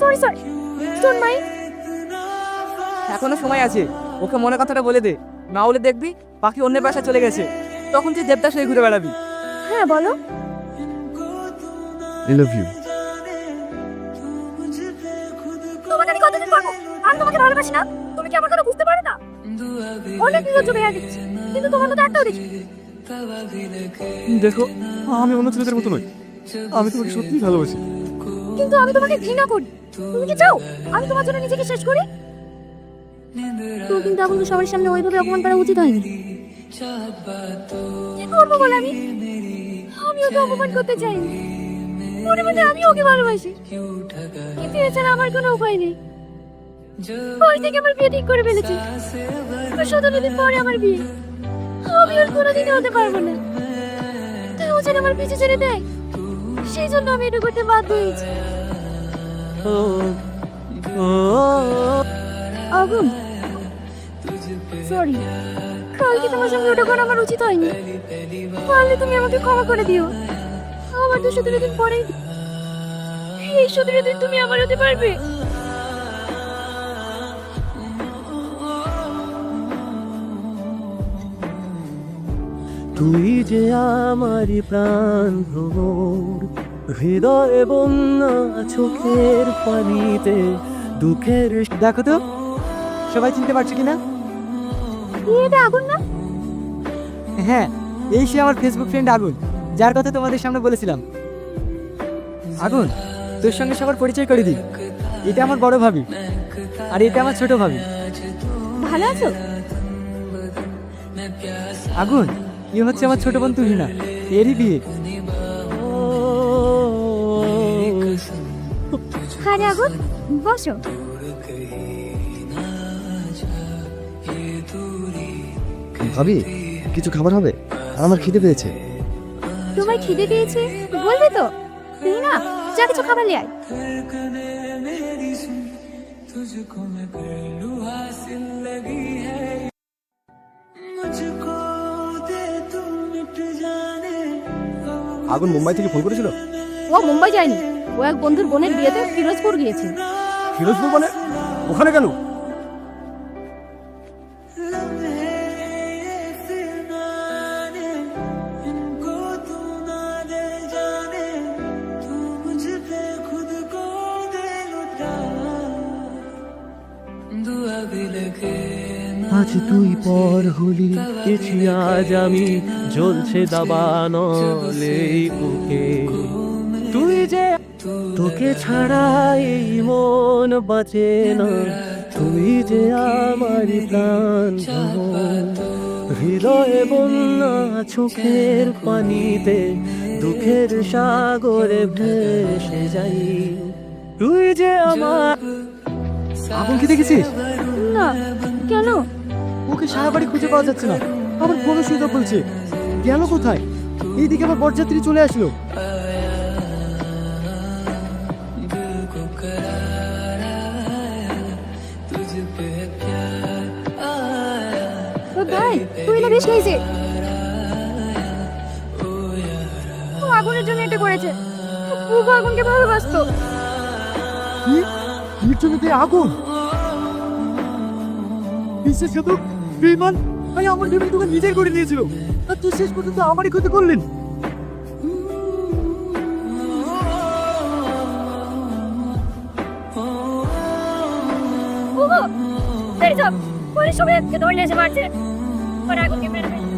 Sorry sorry don't mind এখনও সময় আছে। ওকে মনে কথাটা বলে দে। না হলে দেখবি পাখি অন্যের বাসায় চলে গেছে। তখন তুই দেবদাস হয়ে ঘুরে বেড়াবি। হ্যাঁ বলো। আই লাভ ইউ তোমাকে আমি কতদিন পারব আমি তোমাকে ভালোবাসি না। তুমি কি আমার কথা বুঝতে পারো না? অনেক দিন চলে গেছে কিন্তু তোমার মতো একটাও দেখি। দেখো, আমি অন্য ছেলেদের মতো নই। আমি তোমাকে সত্যিই ভালোবাসি। কিন্তু আমি তোমাকে ঘৃণা করি। তুমি কি চাও? আমি তোমার জন্য নিজেকে শেষ করি? কিন্তু আপনাকে সবার সামনে ওইভাবে অপমান করা উচিত হয়নি। কি করব বল আমি? আমি ওকে অপমান করতে চাইনি। মনে মনে আমি ওকে ভালোবাসি। কিন্তু এছাড়া আমার কোনো উপায় নেই। ওই থেকে আমার বিয়ে ঠিক করে ফেলেছি। পরে আমার বিয়ে। আমি ওর কোনোদিনই হতে পারব না। তাই ও আমার পিছু ছেড়ে দেয়। সেই জন্য আমি এটা করতে বাধ্য হয়েছি। আগুন! সরি কালকে তোমার সঙ্গে ওটা করা আমার উচিত হয়নি। পারলে তুমি আমাকে ক্ষমা করে দিও। আমার তো সতেরো দিন পরেই এই সতেরো দিন তুমি আমার হতে পারবে। তুই যে আমারই প্রাণ ভ্রমর হৃদয় বন্যা চোখের পানিতে দুঃখের দেখো তো সবাই চিনতে পারছ কিনা? এটা আগুন না? হ্যাঁ এই সে আমার ফেসবুক ফ্রেন্ড আগুন যার কথা তোমাদের সামনে বলেছিলাম। আগুন তোর সঙ্গে সবার পরিচয় করে দিই। এটা আমার বড় ভাবি আর এটা আমার ছোট ভাবি। ভালো আছো? আগুন এ হচ্ছে আমার ছোট বোন তুহিনা এরই বিয়ে। আরে আগুন বসো। ভাবি কিছু খাবার হবে? আমার খিদে পেয়েছে। তোমার খিদে পেয়েছে? বলবে তো। তুই না যা কিছু খাবার লিয়ে আয়। আগুন মুম্বাই থেকে ফোন করেছিল? ও মুম্বাই যায়নি। ও এক বন্ধুর বোনের বিয়েতে ফিরোজপুর গিয়েছে। ফিরোজপুর মানে? ওখানে কেন? আজ তুই পর হলি এছি আজ আমি জ্বলছে দাবানলে বুকে। তুই যে তোকে ছাড়া এই মন বাঁচে না তুই যে আমার প্রাণ। হৃদয়ে বন্যা চোখের পানিতে দুঃখের সাগরে ভেসে যাই। তুই যে আমার আগুন কি দেখেছিস? না কেন? ওকে সারা বাড়ি খুঁজে পাওয়া যাচ্ছে না। আবার সুইচ অফ বলছে। গেল কোথায়? এইদিকে আবার বরযাত্রী চলে আসলো। ভাই তুই না বেশ খেয়েছে ও আগুনের জন্য এটা করেছে। ও আগুনকে ভালোবাসতো। কি? আগুন? বিশ্বাসঘাতক বেমান? ভাই আমার তোকে নিজের করে নিয়েছিল। আর তুই শেষ পর্যন্ত আমারই ক্ষতি করলেন পুলিশ সবাই ধরে এসে মারছে। পরে আগুনকে মেরে ফেলছে?